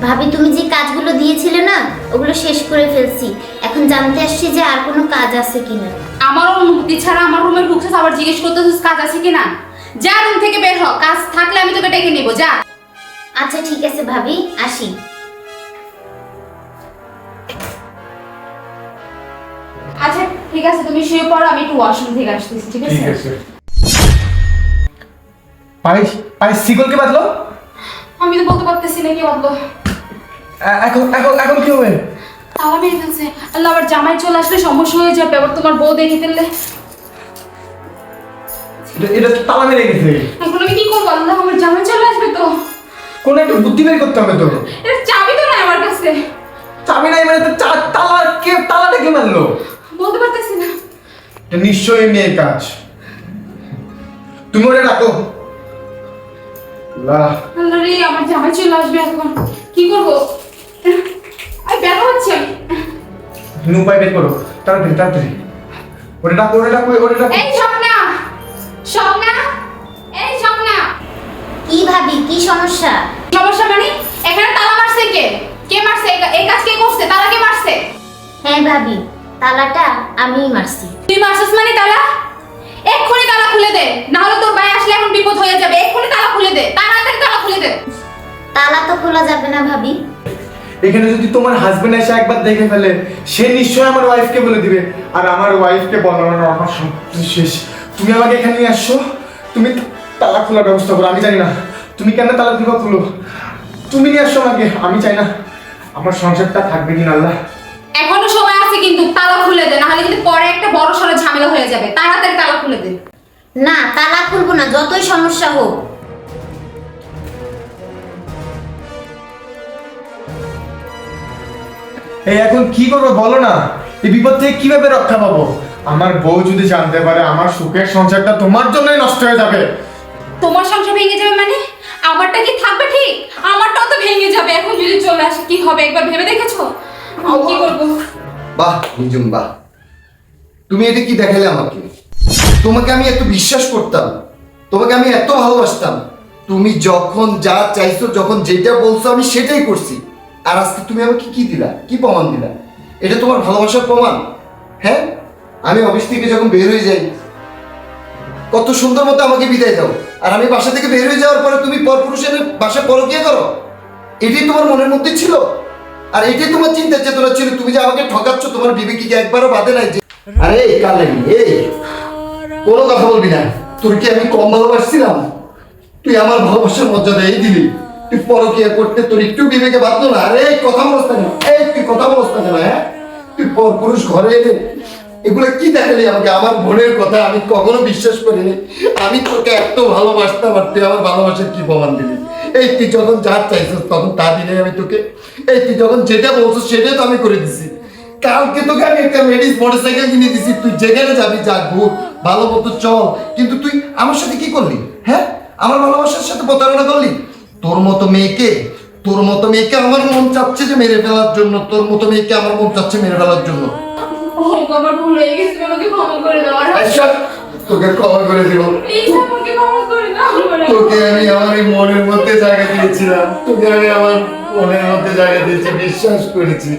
ভাবি তুমি যে কাজগুলো দিয়েছিলে না ওগুলো শেষ করে ফেলছি। এখন জানতে আসছি যে আর কোনো কাজ আছে কিনা। আমার অনুমতি ছাড়া আমার রুমে ঢুকছিস আবার জিজ্ঞেস করতেছিস কাজ আছে কিনা? যা রুম থেকে বের হ কাজ থাকলে আমি তোকে ডেকে নিব যা। আচ্ছা ঠিক আছে ভাবি আসি। আচ্ছা ঠিক আছে তুমি শুয়ে পড়ো আমি একটু ওয়াশরুম থেকে আসতেছি ঠিক আছে? ঠিক আছে। পায়েস পায়েস শিকল কে আমি তো বলতে পারতেছি না কি বলব এ- এখন এখন এখন কি হবে? তালা মেরে ফেলছে আল্লাহ আবার জামাই চলে আসলে সমস্যা হয়ে যাবে আবার তোমার বউ দেখে ফেললে। এটা- তালা মেরে গেছে। এখন আমি কি করব? আল্লাহ আমার জামাই চলে আসবে তো। কোন একটা বুদ্ধি বের করতে হবে তো। এটা চাবি তো নাই আমার কাছে। চাবি নাই মানে তো তালা কে তালাটা কে মারলো? বলতে পারতেছি না। এটা নিশ্চয়ই মেয়ের কাজ। তুমি ওটা ডাকো। আল্লাহ আল্লাহ রে আমার জামাই চলে আসবে এখন। কি করব? হচ্ছে তুমি উপায় বের করো। তাড়াতাড়ি তাড়াতাড়ি। ওটা ডাকো ওটা ডাকো ওটা ডাকো। এই স্বপ্না! স্বপ্না! এই স্বপ্না! কি ভাবি কি সমস্যা? সমস্যা মানে? এখানে তালা মারছে কে? কে মারছে? এই কাজ কে করছে? তালা কে মারছে? হ্যাঁ ভাবি তালাটা আমিই মারছি। তুই মারছিস মানে তালা? এক্ষুনি তালা খুলে দে। না হলে তোর ভাই আসলে এখন বিপদ হয়ে যাবে। এক্ষুনি তালা খুলে দে। তাড়াতাড়ি তালা খুলে দে। তালা তো খোলা যাবে না ভাবি। এখানে যদি তোমার হাজবেন্ড এসে একবার দেখে ফেলে সে নিশ্চয়ই আমার ওয়াইফকে বলে দিবে আর আমার ওয়াইফকে বলানো আমার সব শেষ। তুমি আমাকে এখানে নিয়ে আসছো? তুমি তালা খোলার ব্যবস্থা করো আমি জানি না। তুমি কেন তালা দিবা খুলো? তুমি নিয়ে আসছো আমাকে আমি চাই না। আমার সংসারটা থাকবে কিনা আল্লাহ? এখনও সময় আছে কিন্তু তালা খুলে দে না হলে কিন্তু পরে একটা বড় সড়ো ঝামেলা হয়ে যাবে। তাড়াতাড়ি তালা খুলে দে। না তালা খুলবো না যতই সমস্যা হোক। এই এখন কি করব বলো না? এই বিপদ থেকে কীভাবে রক্ষা পাবো? আমার বউ যদি জানতে পারে আমার সুখের সংসারটা তোমার জন্যই নষ্ট হয়ে যাবে। তোমার সংসার ভেঙে যাবে মানে? আমারটা কি থাকবে ঠিক? আমারটাও তো ভেঙে যাবে। এখন যদি চলে আসে কি হবে? একবার ভেবে দেখেছ? আমি কি করব? বাহ নিজুম বাহ। তুমি এটা কি দেখালে আমাকে? তোমাকে আমি এত বিশ্বাস করতাম। তোমাকে আমি এত ভালোবাসতাম। তুমি যখন যা চাইছো যখন যেটা বলছো আমি সেটাই করছি। আর আজকে তুমি আমাকে কি দিলা? কি প্রমাণ দিলা? এটা তোমার ভালোবাসার প্রমাণ। হ্যাঁ? আমি অফিস থেকে যখন বের হয়ে যাই, কত সুন্দর মতো আমাকে বিদায় দাও। আর আমি বাসা থেকে বের হয়ে যাওয়ার পরে তুমি পরপুরুষের বাসা পরকিয়া করো। এটাই তোমার মনের মধ্যে ছিল। আর এটাই তোমার চিন্তা চেতনা ছিল। তুমি যে আমাকে ঠকাচ্ছ, তোমার বিবেকে কি একবারও বাদে নাই যে আরে কালেমি এই, কোনো কথা বলবি না। তোর কি আমি কম ভালোবাসছিলাম? তুই আমার ভালোবাসার মর্যাদা এই দিলি। পরকিয়া করতে তোর একটু বিবেকে না। আরে কথা বলস না এই, তুই কথা বলস না হ্যাঁ? তুই ঘরে এলে এগুলো কি দেখালি আমাকে? আমার বোনের কথা আমি কখনো বিশ্বাস করিনি। আমি তোকে এত ভালোবাসতাম আর তুই আমার ভালোবাসার কি প্রমাণ দিলি? এই, তুই যখন যা চাইছিস তখন তা দিলে আমি তোকে। এই, তুই যখন যেটা সেটাই তো আমি করে দিছি। কালকে তোকে আমি একটা লেডিস মোটরসাইকেল কিনে দিছি। তুই যেখানে যাবি, যা ঘুর, ভালো মতো চল। কিন্তু তুই আমার সাথে কি করলি? হ্যাঁ? আমার ভালোবাসার সাথে প্রতারণা করলি? তোর মতো মেয়েকে তোর মতো মেয়েকে আমার মন চাচ্ছে যে মেরে ফেলার জন্য তোর মতো মেয়েকে আমার মন চাচ্ছে মেরে ফেলার জন্য। আমার ভুল হয়ে গেছে আমাকে ক্ষমা করে দাও তোকে ক্ষমা করে দিব। তোকে আমি আমার এই মনের মধ্যে জায়গা দিয়েছিলাম। তোকে আমি আমার মনের মধ্যে জায়গা দিয়েছি বিশ্বাস করেছি।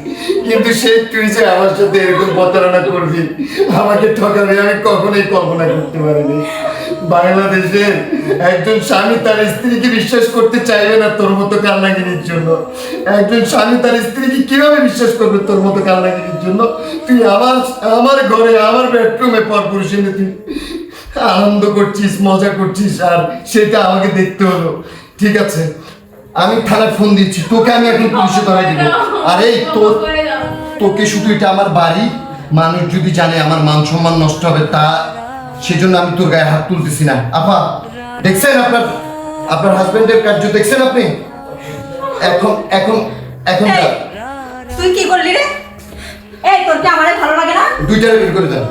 কিন্তু সেই তুই যে আমার সাথে এরকম প্রতারণা করবি। আমাকে ঠকাবি আমি কখনোই কল্পনা করতে পারিনি। বাংলাদেশের একজন স্বামী তার স্ত্রীকে বিশ্বাস করতে চাইবে না তোর মতো কান্নাগিরির জন্য। একজন স্বামী তার স্ত্রীকে কীভাবে বিশ্বাস করবে তোর মতো কান্নাগিরির জন্য? তুই আমার আমার ঘরে, আমার বেডরুমে পর পুরুষ এনে তুই আনন্দ করছিস, মজা করছিস, আর সেটা আমাকে দেখতে হলো। ঠিক আছে, আমি থানায় ফোন দিচ্ছি, তোকে আমি এখন পুলিশে ধরাই দিব। আর তোর, তোকে শুধু এটা আমার বাড়ি, মানুষ যদি জানে আমার মান সম্মান নষ্ট হবে, তা সেজন্য আমি তোর গায়ে হাত তুলতেছি না। আপা দেখছেন আপনার আপনার হাজবেন্ডের কার্য দেখছেন আপনি? এখন এখন এখন তুই কি করলি রে? এই তোর কি আমারে ভালো লাগে না? দুইটারে বের করে দেন।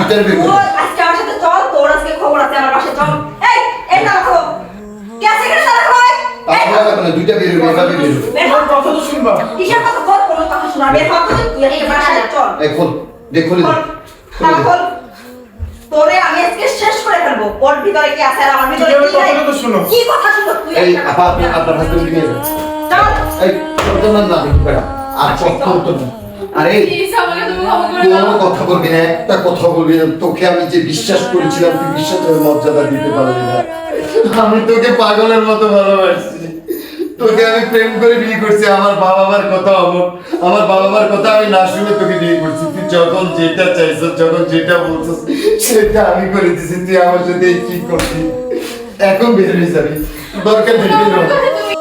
দুইটারে বের করে আজকে আমার সাথে চল তোর আজকে খবর আছে আমার বাসায় চল। এই এই না রাখো কে আছে এখানে সারা ভাই আর ভালো লাগবে না, দুইটা বের হবে এভাবে বের বের হ। কথা তো শুনবা। কিসের কথা? বল কোনো কথা শোনা। বের হ তুই। আজকে বাসায় চল এই খোল দেখ খুলে খোল খোল। তোরে আমি আজকে শেষ করে ফেলব। ওর ভিতরে কি আছে আর আমার ভিতরে কি নাই? কি কথা শুনো তুই? এই আপা আপনি। আপনার নিয়ে যান। চল এই চলতে না আর কখন তো না আরে কোনো কথা বলবি না একটা কথা বলবি না। তোকে আমি যে বিশ্বাস করেছিলাম তুই বিশ্বাসের মর্যাদা দিতে পারলি না। আমি তোকে পাগলের মতো ভালোবাসছি। তোকে আমি প্রেম করে বিয়ে করছি, আমার বাবা মার কথা অমুক, আমার বাবা মার কথা আমি না শুনে তোকে বিয়ে করছি। তুই যখন যেটা চাইছ, যখন যেটা বলছিস, সেটা আমি করে দিছি, তুই আমার সাথে কি করছিস? এখন বের হয়ে যাবি। দরকার নেই